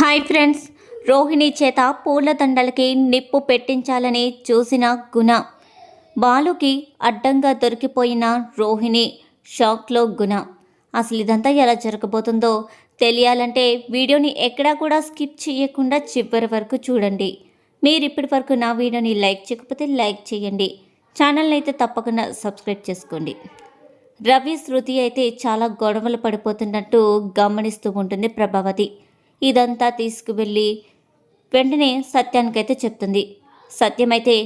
Hi friends. Rohini చేత పూలదండలకి నిప్పు పెట్టించాలని చూసిన గుణ. బాలుకి అడ్డంగా దొరికిపోయిన రోహిణి షాక్లో గుణ. అసలు ఇదంతా ఎలా జరగబోతుందో తెలియాలంటే వీడియోని ఎక్కడా కూడా స్కిప్ చేయకుండా చివరి వరకు చూడండి. మీరు ఇప్పటి వరకు నా వీడియోని లైక్ చేయకపోతే లైక్ చేయండి. ఛానల్ని అయితే తప్పకుండా సబ్స్క్రైబ్ చేసుకోండి. రవి శృతి అయితే చాలా గొడవలు పడిపోతున్నట్టు గమనిస్తూ ఉంటుంది ప్రభావతి. ఇదంతా తీసుకువెళ్ళి వెంటనే సత్యానికైతే చెప్తుంది. సత్యమైతే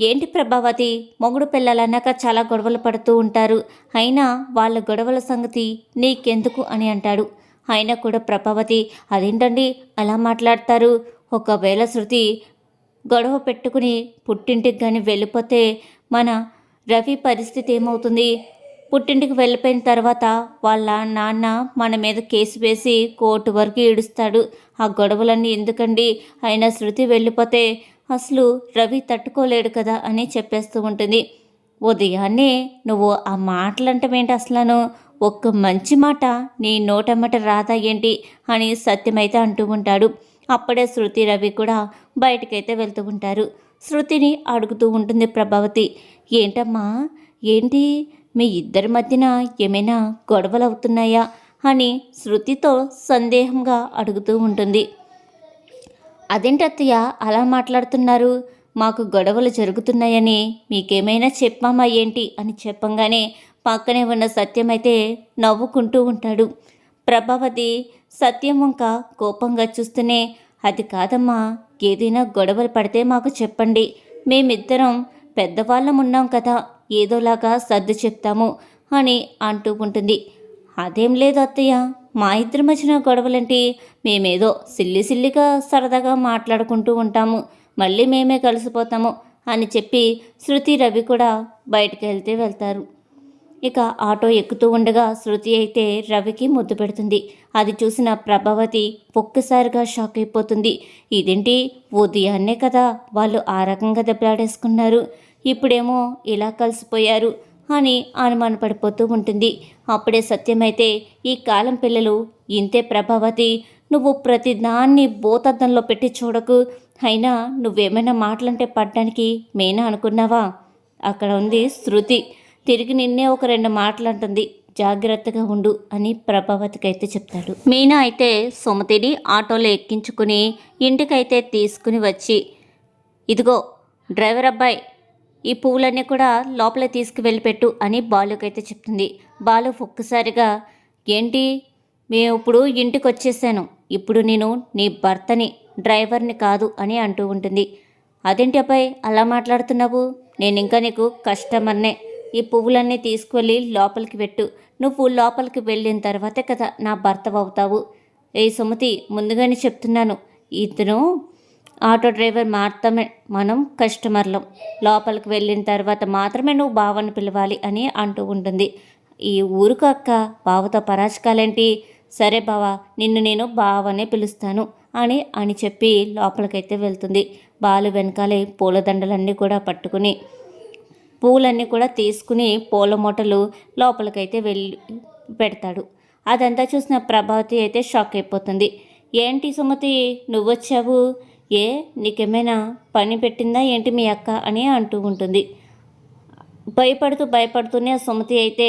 ఏంటి ప్రభావతి? మొగుడు పిల్లలన్నాక చాలా గొడవలు పడుతూ ఉంటారు. అయినా వాళ్ళ గొడవల సంగతి నీకెందుకు? అని అంటాడు. అయినా కూడా ప్రభావతి అదేంటండి అలా మాట్లాడతారు? ఒకవేళ శృతి గొడవ పెట్టుకుని పుట్టింటికి కానీ వెళ్ళిపోతే మన రవి పరిస్థితి ఏమవుతుంది? పుట్టింటికి వెళ్ళిపోయిన తర్వాత వాళ్ళ నాన్న మన మీద కేసు వేసి కోర్టు వరకు ఈడుస్తాడు ఆ గొడవలన్నీ ఎందుకండి? అయినా శృతి వెళ్ళిపోతే అసలు రవి తట్టుకోలేడు కదా అని చెప్పేస్తూ ఉంటుంది. ఉదయాన్నే నువ్వు ఆ మాటలంటమేంటి అసలను? ఒక్క మంచి మాట నీ నోటమ్మట రాదా ఏంటి? అని సత్యమైతే అంటూ ఉంటాడు. అప్పుడే శృతి రవి కూడా బయటకైతే వెళ్తూ ఉంటారు. శృతిని అడుగుతూ ఉంటుంది ప్రభావతి. ఏంటమ్మా? ఏంటి? మీ ఇద్దరి మధ్యన ఏమైనా గొడవలు అవుతున్నాయా అని శృతితో సందేహంగా అడుగుతూ ఉంటుంది. అదేంటత్తయ్య అలా మాట్లాడుతున్నారు? మాకు గొడవలు జరుగుతున్నాయని మీకేమైనా చెప్పామా ఏంటి? అని చెప్పంగానే పక్కనే ఉన్న సత్యం అయితే నవ్వుకుంటూ ఉంటాడు. ప్రభావతి సత్యం వంక కోపంగా చూస్తూనే అది కాదమ్మా ఏదైనా గొడవలు పడితే మాకు చెప్పండి. మేమిద్దరం పెద్దవాళ్ళం ఉన్నాం కదా. ఏదోలాగా సర్దు చెప్తాము అని అంటూ ఉంటుంది. అదేం లేదు అత్తయ్య. మా ఇద్దరి మధ్యన గొడవలేంటి? మేమేదో సిల్లి సిల్లిగా సరదాగా మాట్లాడుకుంటూ ఉంటాము. మళ్ళీ మేమే కలిసిపోతాము అని చెప్పి శృతి రవి కూడా బయటకు వెళ్తే వెళ్తారు. ఇక ఆటో ఎక్కుతూ ఉండగా శృతి అయితే రవికి ముద్దు పెడుతుంది. అది చూసిన ప్రభావతి ఒక్కసారిగా షాక్ అయిపోతుంది. ఇదేంటి? ఉదయాన్నే కదా వాళ్ళు ఆ రకంగా దెబ్బలాడేసుకున్నారు. ఇప్పుడేమో ఇలా కలిసిపోయారు అని అనుమానపడిపోతూ ఉంటుంది. అప్పుడే సత్యమైతే ఈ కాలం పిల్లలు ఇంతే ప్రభావతి. నువ్వు ప్రతి దాన్ని భూతద్దంలో పెట్టి చూడకు. అయినా నువ్వేమైనా మాటలంటే పడ్డానికి మేనా అనుకున్నావా? అక్కడ ఉంది శృతి. తిరిగి నిన్నే ఒక రెండు మాటలు అంటుంది జాగ్రత్తగా ఉండు అని ప్రభావతికి అయితే చెప్తాడు. మీనా అయితే సుమతిని ఆటోలో ఎక్కించుకుని ఇంటికైతే తీసుకుని వచ్చి ఇదిగో డ్రైవర్ అబ్బాయి ఈ పువ్వులన్నీ కూడా లోపల తీసుకువెళ్ళి పెట్టు అని బాలుకైతే చెప్తుంది. బాలు ఒక్కసారిగా ఏంటి? మేము ఇప్పుడు ఇంటికి వచ్చేసాను ఇప్పుడు నేను నీ భర్తని డ్రైవర్ని కాదు అని అంటూ ఉంటుంది. అదేంటి అబ్బాయి? అలా మాట్లాడుతున్నావు? నేను ఇంకా నీకు కస్టమర్నే. ఈ పువ్వులన్నీ తీసుకువెళ్ళి లోపలికి పెట్టు. నువ్వు లోపలికి వెళ్ళిన తర్వాతే కదా నా భర్త అవుతావు ఏ సుమతి ముందుగానే చెప్తున్నాను. ఇతను ఆటో డ్రైవర్ మాత్రమే మనం కస్టమర్లం. లోపలికి వెళ్ళిన తర్వాత మాత్రమే నువ్వు బావని పిలవాలి అని అంటూ ఉంటుంది. ఈ ఊరుకు అక్క బావతో పరాచకాలేంటి? సరే బావా నిన్ను నేను బావనే పిలుస్తాను అని అని చెప్పి లోపలికైతే వెళ్తుంది. బాలు వెనకాలే పూలదండలన్నీ కూడా పట్టుకుని పూలన్నీ కూడా తీసుకుని పూల మూటలు లోపలికైతే వెళ్ళి పెడతాడు. అదంతా చూసిన ప్రభావతి అయితే షాక్ అయిపోతుంది. ఏంటి సుమతి నువ్వొచ్చావు? ఏ నీకేమైనా పని పెట్టిందా ఏంటి మీ అక్క అని అంటూ ఉంటుంది. భయపడుతూ భయపడుతూనే సుమతి అయితే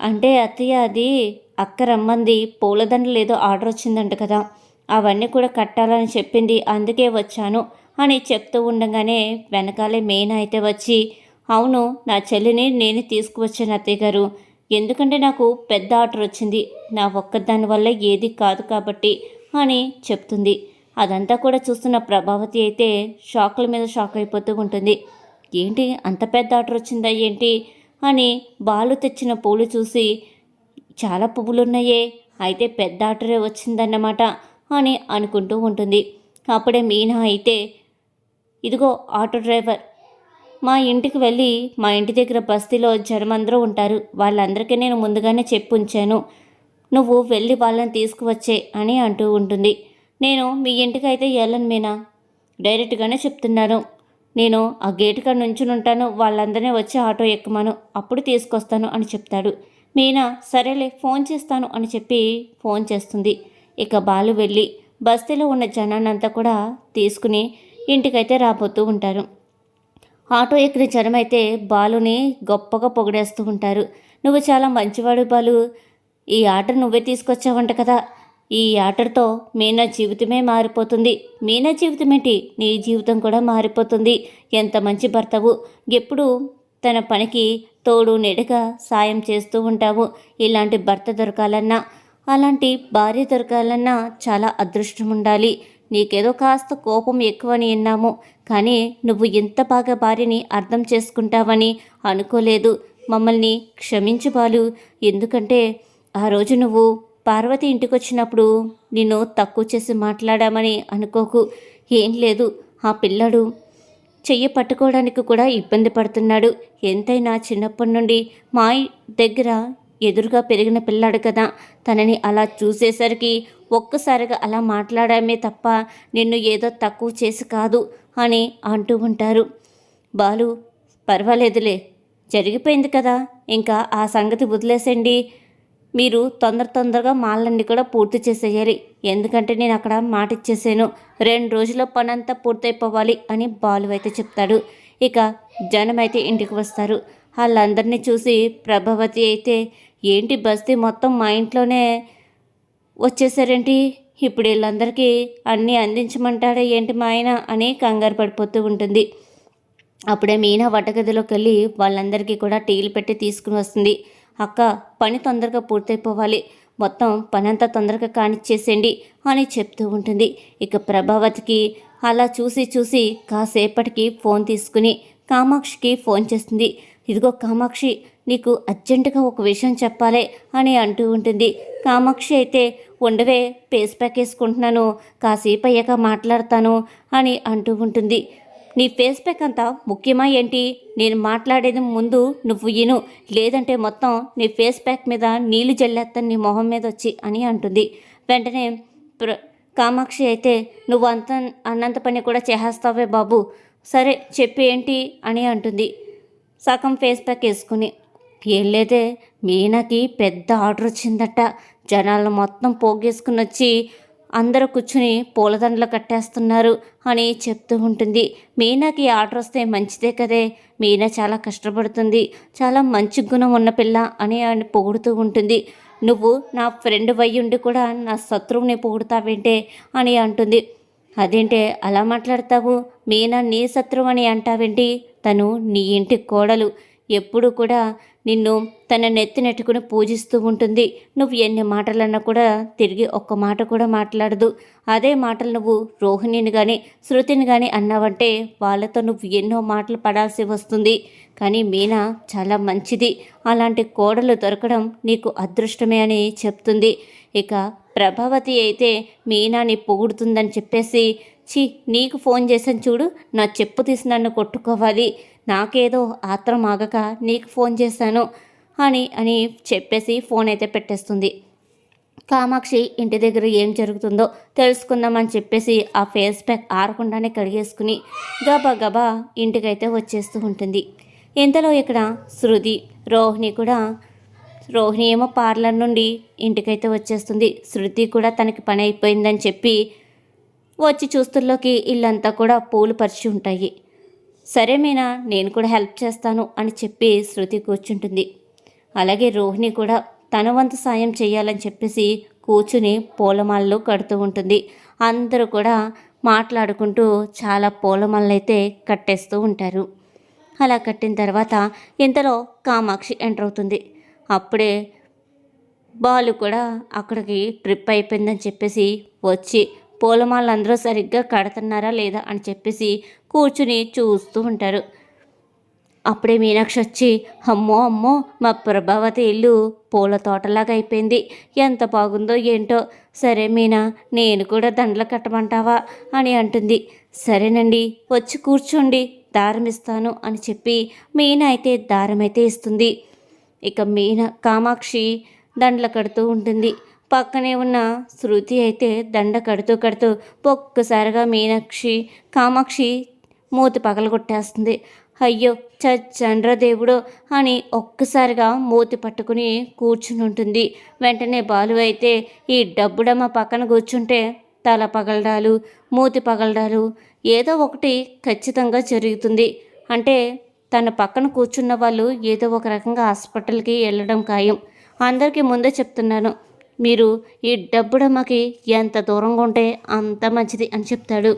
అంటే అత్తయ్య అది అక్క రమ్మంది పూలదండలు ఏదో ఆర్డర్ వచ్చిందంట కదా అవన్నీ కూడా కట్టాలని చెప్పింది. అందుకే వచ్చాను అని చెప్తూ ఉండగానే వెనకాలే మెయిన్ అయితే వచ్చి అవును నా చెల్లిని నేను తీసుకువచ్చాను అత్తయ్య గారు. ఎందుకంటే నాకు పెద్ద ఆర్డర్ వచ్చింది. నా ఒక్కదాని వల్ల ఏది కాదు కాబట్టి అని చెప్తుంది. అదంతా కూడా చూస్తున్న ప్రభావతి అయితే షాకుల మీద షాక్ అయిపోతూ ఉంటుంది. ఏంటి అంత పెద్ద ఆర్డర్ వచ్చిందా ఏంటి అని బాలు తెచ్చిన పూలు చూసి చాలా పువ్వులు ఉన్నాయే అయితే పెద్ద ఆర్డరే వచ్చిందన్నమాట అని అనుకుంటూ ఉంటుంది. అప్పుడే మీనా అయితే ఇదిగో ఆటో డ్రైవర్ మా ఇంటికి వెళ్ళి మా ఇంటి దగ్గర బస్తీలో జనమందరూ ఉంటారు. వాళ్ళందరికీ నేను ముందుగానే చెప్పు ఉంచాను. నువ్వు వెళ్ళి వాళ్ళని తీసుకువచ్చే అని అంటూ ఉంటుంది. నేను మీ ఇంటికి అయితే వెళ్ళను మీనా. డైరెక్ట్గానే చెప్తున్నాను. నేను ఆ గేట్ కాడ నుంచుని ఉంటాను. వాళ్ళందరినీ వచ్చి ఆటో ఎక్కమను. అప్పుడు తీసుకొస్తాను అని చెప్తాడు. మీనా సరేలే ఫోన్ చేస్తాను అని చెప్పి ఫోన్ చేస్తుంది. ఇక బాలు వెళ్ళి బస్తీలో ఉన్న జనాన్నంతా కూడా తీసుకుని ఇంటికైతే రాబోతూ ఉంటారు. ఆటో ఎక్కిన జనమైతే బాలుని గొప్పగా పొగిడేస్తూ ఉంటారు. నువ్వు చాలా మంచివాడు బాలు. ఈ ఆట నువ్వే తీసుకొచ్చావంట కదా. ఈ ఆటతో మీనా జీవితమే మారిపోతుంది. మీనా జీవితం ఏంటి? నీ జీవితం కూడా మారిపోతుంది. ఎంత మంచి భర్తవు. ఎప్పుడు తన పనికి తోడు నెడగా సాయం చేస్తూ ఉంటావు. ఇలాంటి భర్త దొరకాలన్నా అలాంటి భార్య దొరకాలన్నా చాలా అదృష్టం ఉండాలి. నీకేదో కాస్త కోపం ఎక్కువని విన్నాము కానీ నువ్వు ఇంత బాగా భార్యని అర్థం చేసుకుంటావని అనుకోలేదు. మమ్మల్ని క్షమించు బాలు. ఎందుకంటే ఆ రోజు నువ్వు పార్వతి ఇంటికి వచ్చినప్పుడు నిన్ను తక్కువ చేసి మాట్లాడామని అనుకోకు. ఏం లేదు ఆ పిల్లడు చెయ్యి పట్టుకోవడానికి కూడా ఇబ్బంది పడుతున్నాడు. ఎంతైనా చిన్నప్పటి నుండి మా దగ్గర ఎదురుగా పెరిగిన పిల్లాడు కదా. తనని అలా చూసేసరికి ఒక్కసారిగా అలా మాట్లాడామే తప్ప నిన్ను ఏదో తక్కువ చేసి కాదు అని అంటూ ఉంటారు. బాలు పర్వాలేదులే జరిగిపోయింది కదా. ఇంకా ఆ సంగతి వదిలేసండి మీరు తొందర తొందరగా మాలన్నీ కూడా పూర్తి చేసేయాలి. ఎందుకంటే నేను అక్కడ మాట ఇచ్చేసాను. రెండు రోజుల పని అంతా పూర్తయిపోవాలి అని బాలు అయితే చెప్తాడు. ఇక జనం అయితే ఇంటికి వస్తారు. వాళ్ళందరినీ చూసి ప్రభావతి అయితే ఏంటి బస్తీ మొత్తం మా ఇంట్లోనే వచ్చేసారేంటి? ఇప్పుడు వీళ్ళందరికీ అన్నీ అందించమంటాడే ఏంటి మా ఆయన అని కంగారు పడిపోతూ ఉంటుంది. అప్పుడే మీనా వంటగదిలోకి వెళ్ళి వాళ్ళందరికీ కూడా టీలు పెట్టి తీసుకుని వస్తుంది. అక్క పని తొందరగా పూర్తయిపోవాలి. మొత్తం పనంతా తొందరగా కానిచ్చేసేయండి అని చెప్తూ ఉంటుంది. ఇక ప్రభావతికి అలా చూసి చూసి కాసేపటికి ఫోన్ తీసుకుని కామాక్షికి ఫోన్ చేస్తుంది. ఇదిగో కామాక్షి నీకు అర్జెంటుగా ఒక విషయం చెప్పాలి అని అంటూ ఉంటుంది. కామాక్షి అయితే ఉండవే పేస్ ప్యాక్ వేసుకుంటున్నాను కాసేపు అయ్యాక మాట్లాడతాను అని అంటూ ఉంటుంది. నీ ఫేస్ ప్యాక్ అంతా ముఖ్యమా ఏంటి? నేను మాట్లాడేది ముందు నువ్వు ఇను. లేదంటే మొత్తం నీ ఫేస్ ప్యాక్ మీద నీళ్ళు జల్లేస్తాను నీ మొహం మీద వచ్చి అని అంటుంది. వెంటనే ప్ర కామాక్షి అయితే నువ్వు అంత అన్నంత పని కూడా చేసేస్తావే బాబు. సరే చెప్పి ఏంటి? అని అంటుంది. సగం ఫేస్ ప్యాక్ వేసుకుని ఏం లేదే మీనాకి పెద్ద ఆర్డర్ వచ్చిందట జనాలు మొత్తం పోగేసుకుని వచ్చి అందరూ కూర్చుని పూలదండలు కట్టేస్తున్నారు అని చెప్తూ ఉంటుంది. మీనాకి ఆర్డర్ వస్తే మంచిదే కదే. మీనా చాలా కష్టపడుతుంది. చాలా మంచి గుణం ఉన్న పిల్ల అని ఆయన పొగుడుతూ ఉంటుంది. నువ్వు నా ఫ్రెండ్ వయ్యుండి కూడా నా శత్రువుని పొగుడుతావేంటే అని అంటుంది. అదేంటే అలా మాట్లాడతావు? మీనా నీ శత్రువు అని అంటావేంటి? తను నీ ఇంటి కోడలు. ఎప్పుడు కూడా నిన్ను తన నెత్తి నెట్టుకుని పూజిస్తూ ఉంటుంది. నువ్వు ఎన్ని మాటలన్నా కూడా తిరిగి ఒక్క మాట కూడా మాట్లాడదు. అదే మాటలు నువ్వు రోహిణిని కానీ శృతిని కానీ అన్నావంటే వాళ్ళతో నువ్వు ఎన్నో మాటలు పడాల్సి వస్తుంది. కానీ మీనా చాలా మంచిది. అలాంటి కోడలు దొరకడం నీకు అదృష్టమే అని చెప్తుంది. ఇక ప్రభావతి అయితే మీనాని పొగుడుతుందని చెప్పేసి ఛీ నీకు ఫోన్ చేశాను చూడు నా చెప్పు తీసి నన్ను కొట్టుకోవాలి. నాకేదో ఆత్రం ఆగక నీకు ఫోన్ చేశాను అని అని చెప్పేసి ఫోన్ అయితే పెట్టేస్తుంది. కామాక్షి ఇంటి దగ్గర ఏం జరుగుతుందో తెలుసుకుందామని చెప్పేసి ఆ ఫేస్ ప్యాక్ ఆరకుండానే కడిగేసుకుని గబా గబా ఇంటికైతే వచ్చేస్తూ ఉంటుంది. ఇంతలో ఇక్కడ శృతి రోహిణి కూడా రోహిణి ఏమో పార్లర్ నుండి ఇంటికైతే వచ్చేస్తుంది. శృతి కూడా తనకి పని అయిపోయిందని చెప్పి వచ్చి చూస్తుల్లోకి ఇల్లంతా కూడా పూలు పరిచి ఉంటాయి. సరే మీనా నేను కూడా హెల్ప్ చేస్తాను అని చెప్పి శృతి కూర్చుంటుంది. అలాగే రోహిణి కూడా తన వంతు సాయం చేయాలని చెప్పేసి కూర్చుని పూలమాలలు కడుతూ ఉంటుంది. అందరూ కూడా మాట్లాడుకుంటూ చాలా పూలమాలలు అయితే కట్టేస్తూ ఉంటారు. అలా కట్టిన తర్వాత ఇంతలో కామాక్షి ఎంటర్ అవుతుంది. అప్పుడే బాలు కూడా అక్కడికి ట్రిప్ అయిపోయిందని చెప్పేసి వచ్చి పూలమాలలు అందరూ సరిగ్గా కడుతున్నారా లేదా అని చెప్పేసి కూర్చుని చూస్తూ ఉంటారు. అప్పుడే మీనాక్షి వచ్చి అమ్మో అమ్మో మా ప్రభావతి ఇల్లు పూల తోటలాగా అయిపోయింది. ఎంత బాగుందో ఏంటో. సరే మీనా నేను కూడా దండలు కట్టమంటావా? అని అంటుంది. సరేనండి వచ్చి కూర్చోండి దారం ఇస్తాను అని చెప్పి మీనా అయితే దారం అయితే ఇస్తుంది. ఇక మీనా కామాక్షి దండలు కడుతూ ఉంటుంది. పక్కనే ఉన్న శృతి అయితే దండ కడుతూ కడుతూ ఒక్కసారిగా మీనాక్షి కామాక్షి మూతి పగలగొట్టేస్తుంది. అయ్యో చంద్ర దేవుడు అని ఒక్కసారిగా మూతి పట్టుకుని కూర్చుని ఉంటుంది. వెంటనే బాలు అయితే ఈ డబ్బుడమ్మ పక్కన కూర్చుంటే తల పగలడాలు మూతి పగలడాలు ఏదో ఒకటి ఖచ్చితంగా జరుగుతుంది. అంటే తన పక్కన కూర్చున్న వాళ్ళు ఏదో ఒక రకంగా హాస్పిటల్కి వెళ్ళడం ఖాయం. అందరికీ ముందే చెప్తున్నాను మీరు ఈ డబ్బుడమ్మకి ఎంత దూరంగా ఉంటే అంత మంచిది అని చెప్తాడు.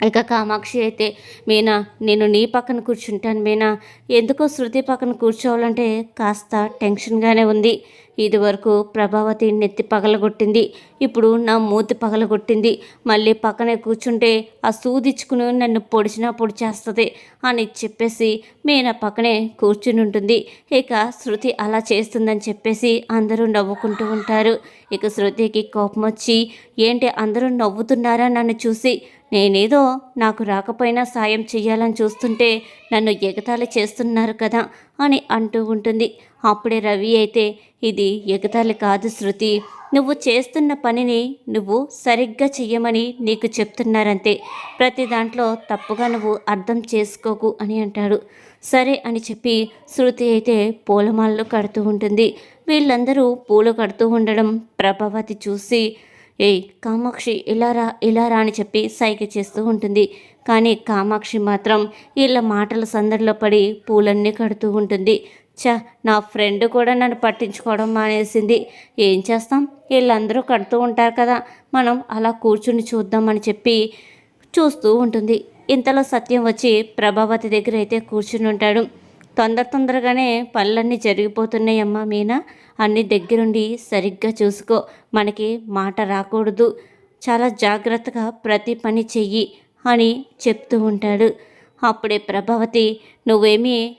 ఇక కామాక్షి అయితే మీనా నేను నీ పక్కన కూర్చుంటాను మీనా. ఎందుకో శృతి పక్కన కూర్చోవాలంటే కాస్త టెన్షన్గానే ఉంది. ఇదివరకు ప్రభావతి నెత్తి పగలగొట్టింది. ఇప్పుడు నా మూతి పగలగొట్టింది. మళ్ళీ పక్కనే కూర్చుంటే ఆ సూదిచ్చుకుని నన్ను పొడిచినా పొడిచేస్తుంది అని చెప్పేసి మీనా పక్కనే కూర్చుని ఉంటుంది ఇక శృతి అలా చేస్తుందని చెప్పేసి అందరూ నవ్వుకుంటూ ఉంటారు. ఇక శృతికి కోపం వచ్చి ఏంటి అందరూ నవ్వుతున్నారా నన్ను చూసి? నేనేదో నాకు రాకపోయినా సాయం చేయాలని చూస్తుంటే నన్ను ఎగతాళి చేస్తున్నారు కదా అని అంటూ ఉంటుంది. అప్పుడే రవి అయితే ఇది ఎగతాళి కాదు శృతి. నువ్వు చేస్తున్న పనిని నువ్వు సరిగ్గా చెయ్యమని నీకు చెప్తున్నారంతే. ప్రతి దాంట్లో తప్పుగా నువ్వు అర్థం చేసుకోకు అని అంటాడు. సరే అని చెప్పి శృతి అయితే పూలమాలలు కడుతూ ఉంటుంది. వీళ్ళందరూ పూలు కడుతూ ఉండడం ప్రభావతి చూసి ఏయ్ కామాక్షి ఇలా రా ఇలా రా అని చెప్పి సైగ చేస్తూ ఉంటుంది. కానీ కామాక్షి మాత్రం వీళ్ళ మాటల సందడిలో పడి పూలన్నీ కడుతూ ఉంటుంది. చ నా ఫ్రెండ్ కూడా నన్ను పట్టించుకోవడం మానేసింది. ఏం చేస్తాం? వీళ్ళందరూ కడుతూ ఉంటారు కదా. మనం అలా కూర్చుని చూద్దామని చెప్పి చూస్తూ ఉంటుంది. ఇంతలో సత్యం వచ్చి ప్రభావతి దగ్గర అయితే కూర్చుని ఉంటాడు. తొందర తొందరగానే పనులన్నీ జరిగిపోతున్నాయమ్మా మీనా. అన్ని దగ్గరుండి సరిగ్గా చూసుకో. మనకి మాట రాకూడదు. చాలా జాగ్రత్తగా ప్రతి పని చెయ్యి అని చెప్తూ ఉంటాడు. అప్పుడే ప్రభావతి నువ్వేమీ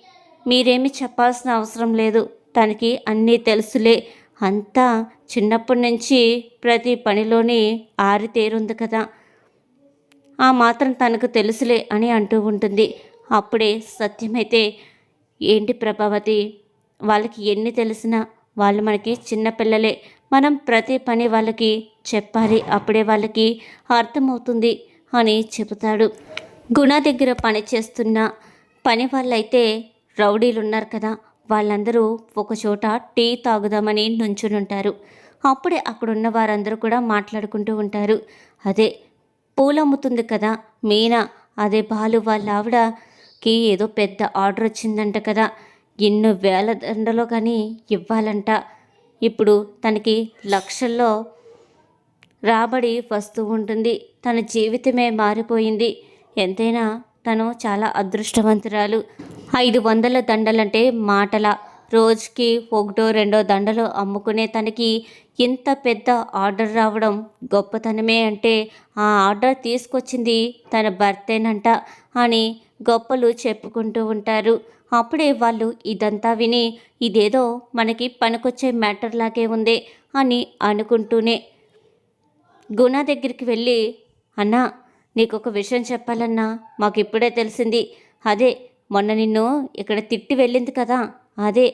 మీరేమీ చెప్పాల్సిన అవసరం లేదు. తనకి అన్నీ తెలుసులే. అంతా చిన్నప్పటి నుంచి ప్రతి పనిలోని ఆరితేరుంది కదా. ఆ మాత్రం తనకు తెలుసులే అని అంటూ ఉంటుంది. అప్పుడే సత్యమైతే ఏంటి ప్రభావతి? వాళ్ళకి ఎన్ని తెలిసినా వాళ్ళు మనకి చిన్నపిల్లలే మనం ప్రతి పని వాళ్ళకి చెప్పాలి. అప్పుడే వాళ్ళకి అర్థమవుతుంది అని చెబుతాడు. గుణ దగ్గర పని చేస్తున్న పని వాళ్ళైతే రౌడీలు ఉన్నారు కదా. వాళ్ళందరూ ఒకచోట టీ తాగుదామని నుంచునుంటారు అప్పుడే అక్కడున్న వారందరూ కూడా మాట్లాడుకుంటూ ఉంటారు. అదే పూలమ్ముతుంది కదా మీనా. అదే బాలు వాళ్ళ ఆవిడ కి ఏదో పెద్ద ఆర్డర్ వచ్చిందంట కదా. ఎన్నో వేల దండలో కానీ ఇవ్వాలంట. ఇప్పుడు తనకి లక్షల్లో రాబడి వస్తూ ఉంటుంది. తన జీవితమే మారిపోయింది. ఎంతైనా తను చాలా అదృష్టవంతురాలు. ఐదు వందల దండలంటే మాటల. రోజుకి ఒకటో రెండో దండలు అమ్ముకునే తనకి ఇంత పెద్ద ఆర్డర్ రావడం గొప్పతనమే అంటే ఆ ఆర్డర్ తీసుకొచ్చింది తన భర్తేనంట. అని గొప్పలు చెప్పుకుంటూ ఉంటారు. అప్పుడే వాళ్ళు ఇదంతా విని ఇదేదో మనకి పనికొచ్చే మ్యాటర్ లాగే ఉంది అని అనుకుంటూనే గుణ దగ్గరికి వెళ్ళి అన్నా నీకు ఒక విషయం చెప్పాలన్నా మాకు ఇప్పుడే తెలిసింది. అదే మొన్న నిన్ను ఇక్కడ తిట్టి వెళ్ళింది కదా? అదే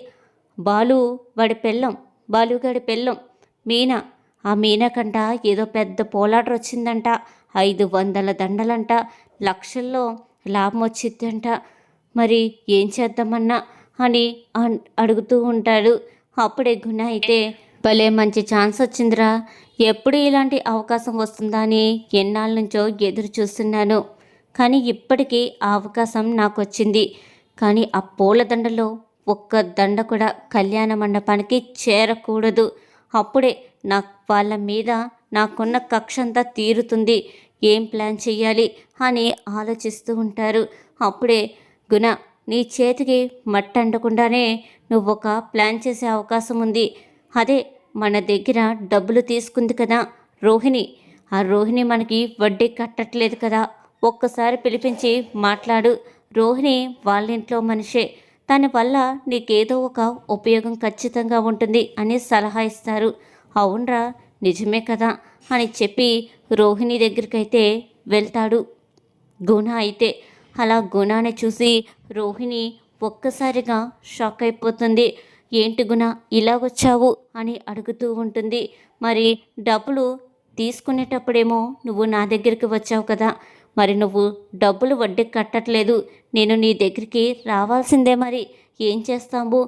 బాలు వాడి పెళ్ళం బాలుగాడి పెళ్ళం మీనా. ఆ మీనాకంట ఏదో పెద్ద పోలాటర్ వచ్చిందంట ఐదు వందల దండలంట. లక్షల్లో లాభం వచ్చిందంట మరి ఏం చేద్దామన్నా అని అడుగుతూ ఉంటాడు. అప్పుడే గుణ అయితే భలే మంచి ఛాన్స్ వచ్చిందిరా. ఎప్పుడు ఇలాంటి అవకాశం వస్తుందా అని ఎన్నాళ్ళ నుంచో ఎదురు చూస్తున్నాను. కానీ ఇప్పటికీ ఆ అవకాశం నాకు వచ్చింది. కానీ ఆ పూలదండలో ఒక్క దండ కూడా కళ్యాణ మండపానికి చేరకూడదు. అప్పుడే నా వాళ్ళ మీద నాకున్న కక్ష అంతా తీరుతుంది. ఏం ప్లాన్ చెయ్యాలి అని ఆలోచిస్తూ ఉంటారు. అప్పుడే గుణ నీ చేతికి మట్టి అండకుండానే నువ్వు ఒక ప్లాన్ చేసే అవకాశం ఉంది. అదే మన దగ్గర డబ్బులు తీసుకుంది కదా రోహిణి. ఆ రోహిణి మనకి వడ్డీ కట్టట్లేదు కదా. ఒక్కసారి పిలిపించి మాట్లాడు. రోహిణి వాళ్ళ ఇంట్లో మనిషే. దాని వల్ల నీకేదో ఒక ఉపయోగం ఖచ్చితంగా ఉంటుంది అని సలహా ఇస్తారు. అవునరా నిజమే కదా. అని చెప్పి రోహిణి దగ్గరికైతే వెళ్తాడు. గుణ అయితే అలా గుణాన్ని చూసి రోహిణి ఒక్కసారిగా షాక్ అయిపోతుంది. ఏంటి గుణ ఇలా వచ్చావు అని అడుగుతూ ఉంటుంది. మరి డబ్బులు తీసుకునేటప్పుడేమో నువ్వు నా దగ్గరికి వచ్చావు కదా. మరి నువ్వు డబ్బులు వడ్డీ కట్టట్లేదు. నేను నీ దగ్గరికి రావాల్సిందే మరి. ఏం చేస్తాము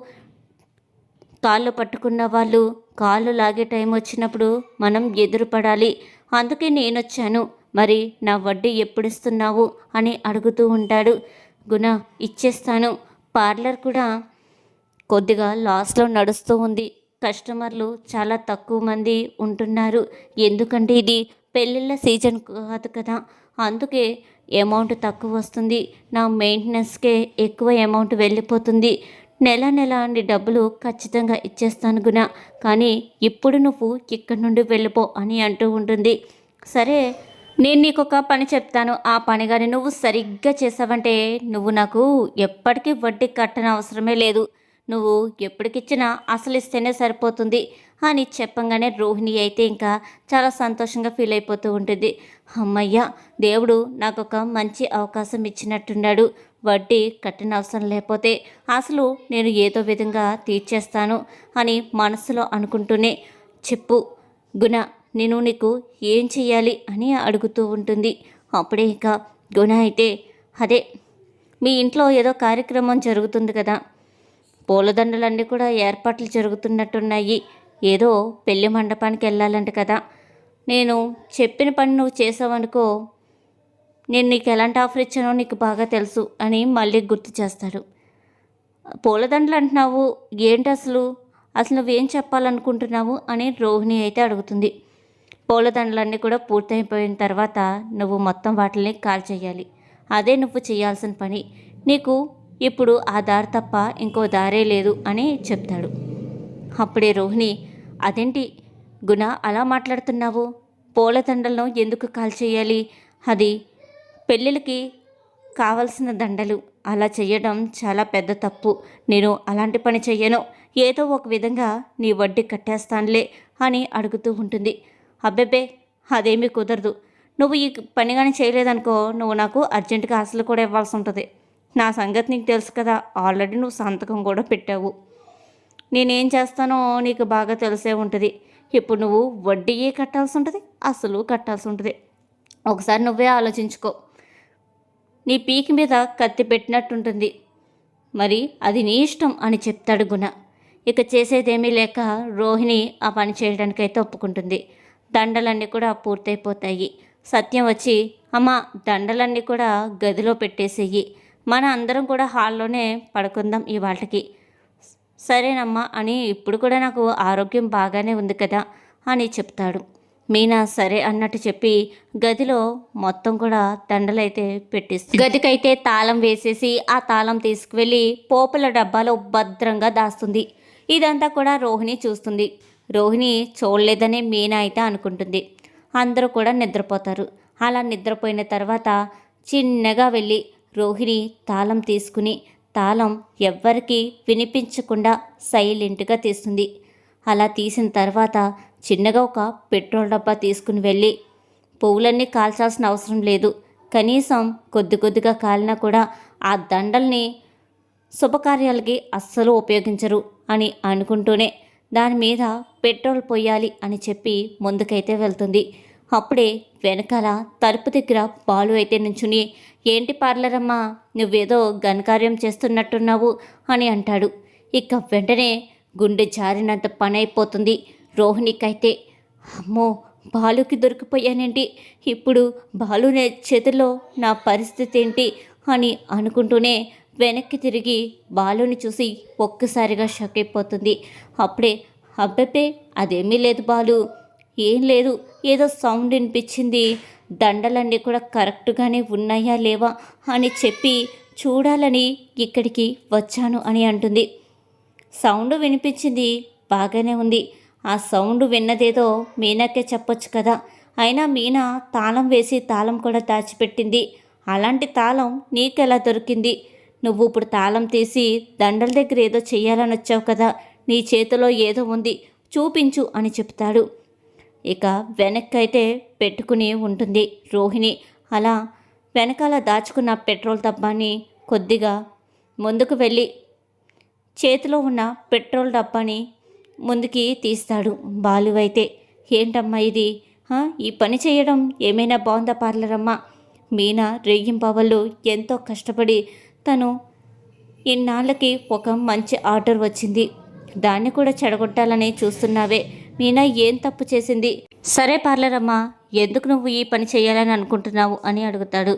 కాళ్ళు పట్టుకున్న వాళ్ళు కాళ్ళు లాగే టైం వచ్చినప్పుడు మనం ఎదురుపడాలి. అందుకే నేనొచ్చాను. మరి నా వడ్డీ ఎప్పుడు ఇస్తున్నావు అని అడుగుతూ ఉంటాడు. గుణ ఇచ్చేస్తాను. పార్లర్ కూడా కొద్దిగా లాస్లో నడుస్తూ ఉంది. కస్టమర్లు చాలా తక్కువ మంది ఉంటున్నారు. ఎందుకంటే ఇది పెళ్ళిళ్ళ సీజన్ కాదు కదా. అందుకే అమౌంట్ తక్కువ వస్తుంది. నా మెయింటెనెన్స్కే ఎక్కువ అమౌంట్ వెళ్ళిపోతుంది. నెల నెల నీ డబ్బులు ఖచ్చితంగా ఇచ్చేస్తాను గుణ. కానీ ఇప్పుడు నువ్వు ఇక్కడి నుండి వెళ్ళిపో అని అంటూ ఉంటుంది. సరే నేను నీకు ఒక పని చెప్తాను. ఆ పని కానీ నువ్వు సరిగ్గా చేసావంటే నువ్వు నాకు ఎప్పటికీ వడ్డీ కట్టన అవసరమే లేదు. నువ్వు ఎప్పటికిచ్చినా అసలు ఇస్తేనే సరిపోతుంది అని చెప్పంగానే రోహిణి అయితే ఇంకా చాలా సంతోషంగా ఫీల్ అయిపోతూ ఉంటుంది. అమ్మయ్య దేవుడు నాకు ఒక మంచి అవకాశం ఇచ్చినట్టున్నాడు. వడ్డీ కట్టిన అవసరం లేకపోతే అసలు నేను ఏదో విధంగా తీర్చేస్తాను అని మనసులో అనుకుంటూనే చెప్పు గుణ నేను నీకు ఏం చెయ్యాలి అని అడుగుతూ ఉంటుంది. అప్పుడే ఇక గుణ అయితే అదే మీ ఇంట్లో ఏదో కార్యక్రమం జరుగుతుంది కదా. పూలదండలన్నీ కూడా ఏర్పాట్లు జరుగుతున్నట్టున్నాయి. ఏదో పెళ్ళి మండపానికి వెళ్ళాలంట కదా. నేను చెప్పిన పని నువ్వు చేసావనుకో నేను నీకు ఎలాంటి ఆఫర్ ఇచ్చానో నీకు బాగా తెలుసు అని మళ్ళీ గుర్తు చేస్తాడు. పూలదండలు అంటున్నావు? ఏంటి అసలు? అసలు నువ్వేం చెప్పాలనుకుంటున్నావు? అని రోహిణి అయితే అడుగుతుంది. పూలదండలన్నీ కూడా పూర్తయిపోయిన తర్వాత నువ్వు మొత్తం వాటిని కాల్ చేయాలి. అదే నువ్వు చేయాల్సిన పని. నీకు ఇప్పుడు ఆ దారి తప్ప ఇంకో దారే లేదు అని చెప్తాడు. అప్పుడే రోహిణి అదేంటి? గుణ అలా మాట్లాడుతున్నావు? పూలదండలను ఎందుకు కాల్ చేయాలి? అది పెళ్ళిళ్ళకి కావలసిన దండలు అలా చేయడం చాలా పెద్ద తప్పు. నేను అలాంటి పని చెయ్యను. ఏదో ఒక విధంగా నీ వడ్డీ కట్టేస్తానులే అని అడుగుతూ ఉంటుంది. అబ్బెబ్బే అదేమీ కుదరదు. నువ్వు ఈ పని కానీ చేయలేదనుకో నువ్వు నాకు అర్జెంటుగా అసలు కూడా ఇవ్వాల్సి ఉంటుంది. నా సంగతి నీకు తెలుసు కదా ఆల్రెడీ నువ్వు సంతకం కూడా పెట్టావు. నేనేం చేస్తానో నీకు బాగా తెలిసే ఉంటుంది. ఇప్పుడు నువ్వు వడ్డీ కట్టాల్సి ఉంటుంది అసలు కట్టాల్సి ఉంటుంది. ఒకసారి నువ్వే ఆలోచించుకో. నీ పీకి మీద కత్తి పెట్టినట్టుంటుంది. మరి అది నీ ఇష్టం అని చెప్తాడు గుణ. ఇక చేసేదేమీ లేక రోహిణి ఆ పని చేయడానికైతే ఒప్పుకుంటుంది దండలన్నీ కూడా పూర్తయిపోతాయి. సత్యం వచ్చి అమ్మ దండలన్నీ కూడా గదిలో పెట్టేసేయి. మన అందరం కూడా హాల్లోనే పడుకుందాం ఇవాళకి సరేనమ్మా అని ఇప్పుడు కూడా నాకు ఆరోగ్యం బాగానే ఉంది కదా అని చెప్తాడు. మీనా సరే అన్నట్టు చెప్పి గదిలో మొత్తం కూడా దండలైతే పెట్టిస్తుంది గదికైతే తాళం వేసేసి ఆ తాళం తీసుకువెళ్ళి పోపుల డబ్బాలో భద్రంగా దాస్తుంది. ఇదంతా కూడా రోహిణి చూస్తుంది. రోహిణి చూడలేదనే మీనా అయితే అనుకుంటుంది. అందరూ కూడా నిద్రపోతారు. అలా నిద్రపోయిన తర్వాత చిన్నగా వెళ్ళి రోహిణి తాళం తీసుకుని తాళం ఎవ్వరికీ వినిపించకుండా సైలెంట్గా తీస్తుంది. అలా తీసిన తర్వాత చిన్నగా ఒక పెట్రోల్ డబ్బా తీసుకుని వెళ్ళి పువ్వులన్నీ కాల్చాల్సిన అవసరం లేదు. కనీసం కొద్ది కొద్దిగా కాలినా కూడా ఆ దండల్ని శుభకార్యాలకి అస్సలు ఉపయోగించరు అని అనుకుంటూనే దాని మీద పెట్రోల్ పొయ్యాలి అని చెప్పి ముందుకైతే వెళ్తుంది. అప్పుడే వెనకాల తలుపు దగ్గర బాలు అయితే నుంచుని ఏంటి పార్లర్ అమ్మా నువ్వేదో ఘనకార్యం చేస్తున్నట్టున్నావు అని అంటాడు. ఇక వెంటనే గుండె జారినంత పని అయిపోతుంది. రోహిణికైతే అమ్మో బాలుకి దొరికిపోయానండి ఇప్పుడు బాలునే చేతిలో నా పరిస్థితి ఏంటి అని అనుకుంటూనే వెనక్కి తిరిగి బాలుని చూసి ఒక్కసారిగా షాక్ అయిపోతుంది. అప్పుడే అబ్బెబ్బే అదేమీ లేదు బాలు. ఏం లేదు ఏదో సౌండ్ వినిపించింది. దండలన్నీ కూడా కరెక్ట్గానే ఉన్నాయా లేవా? అని చెప్పి చూడాలని ఇక్కడికి వచ్చాను అని అంటుంది. సౌండ్ వినిపించింది బాగానే ఉంది. ఆ సౌండ్ విన్నదేదో మీనాకే చెప్పొచ్చు కదా. అయినా మీనా తాళం వేసి తాళం కూడా దాచిపెట్టింది. అలాంటి తాళం నీకెలా దొరికింది? నువ్వు ఇప్పుడు తాళం తీసి దండల దగ్గర ఏదో చేయాలని వచ్చావు కదా. నీ చేతిలో ఏదో ఉంది. చూపించు అని చెప్తాడు. ఇక వెనక్కైతే పెట్టుకుని ఉంటుంది రోహిణి. అలా వెనకాల దాచుకున్న పెట్రోల్ డబ్బాని కొద్దిగా ముందుకు వెళ్ళి చేతిలో ఉన్న పెట్రోల్ డబ్బాని ముందుకి తీస్తాడు బాలువైతే. ఏంటమ్మా ఇది? ఈ పని చేయడం ఏమైనా బాగుందా పార్లరమ్మా? మీనా రేగింపవళ్ళు ఎంతో కష్టపడి తను ఇన్నాళ్ళకి ఒక మంచి ఆర్డర్ వచ్చింది. దాన్ని కూడా చెడగొట్టాలని చూస్తున్నావే. మీనా ఏం తప్పు చేసింది? సరే పార్లరమ్మా ఎందుకు నువ్వు ఈ పని చేయాలని అనుకుంటున్నావు? అని అడుగుతాడు.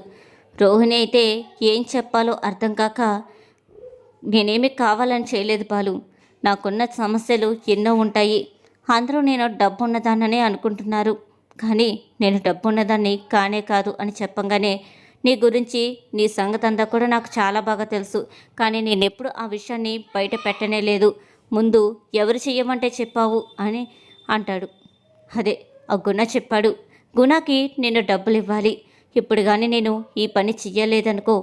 రోహిణి అయితే ఏం చెప్పాలో అర్థం కాక నేనేమి కావాలని చేయలేదు బాలు. నాకున్న సమస్యలు ఎన్నో ఉంటాయి. అందరూ నేను డబ్బున్నదాన్ననే అనుకుంటున్నారు. కానీ నేను డబ్బున్నదాన్ని కానే కాదు అని చెప్పంగానే నీ గురించి నీ సంగతి అంతా కూడా నాకు చాలా బాగా తెలుసు. కానీ నేను ఎప్పుడు ఆ విషయాన్ని బయట పెట్టనే లేదు. ముందు ఎవరు చెయ్యమంటే చెప్పావు అని అంటాడు. అదే ఆ గుణ చెప్పాడు. గుణకి నేను డబ్బులు ఇవ్వాలి ఇప్పుడు కానీ నేను ఈ పని చెయ్యలేదనుకో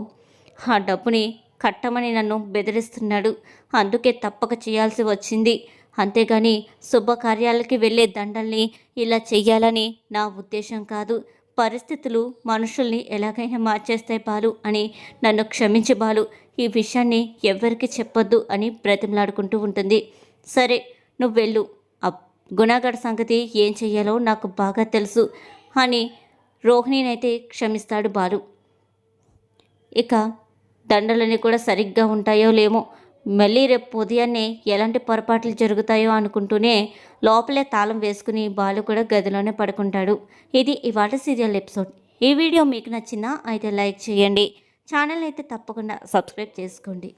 ఆ డబ్బుని కట్టమని నన్ను బెదిరిస్తున్నాడు. అందుకే తప్పక చేయాల్సి వచ్చింది. అంతేగాని శుభకార్యాలకి వెళ్ళే దండల్ని ఇలా చెయ్యాలని నా ఉద్దేశం కాదు. పరిస్థితులు మనుషుల్ని ఎలాగైనా మార్చేస్తాయి బాలు అని నన్ను క్షమించి బాలు. ఈ విషయాన్ని ఎవ్వరికి చెప్పొద్దు అని బ్రతిమలాడుకుంటూ ఉంటుంది. సరే నువ్వు వెళ్ళు. ఆ సంగతి ఏం చెయ్యాలో నాకు బాగా తెలుసు అని రోహిణినైతే క్షమిస్తాడు బాలు. ఇక దండలని కూడా సరిగ్గా ఉంటాయో లేమో మళ్ళీ రేపు ఉదయాన్నే ఎలాంటి పొరపాట్లు జరుగుతాయో అనుకుంటూనే లోపలే తాళం వేసుకుని బాలు కూడా గదిలోనే పడుకుంటాడు. ఇది ఇవాళ సీరియల్ ఎపిసోడ్ ఈ వీడియో మీకు నచ్చిందా అయితే లైక్ చేయండి. ఛానల్ అయితే తప్పకుండా సబ్స్క్రైబ్ చేసుకోండి.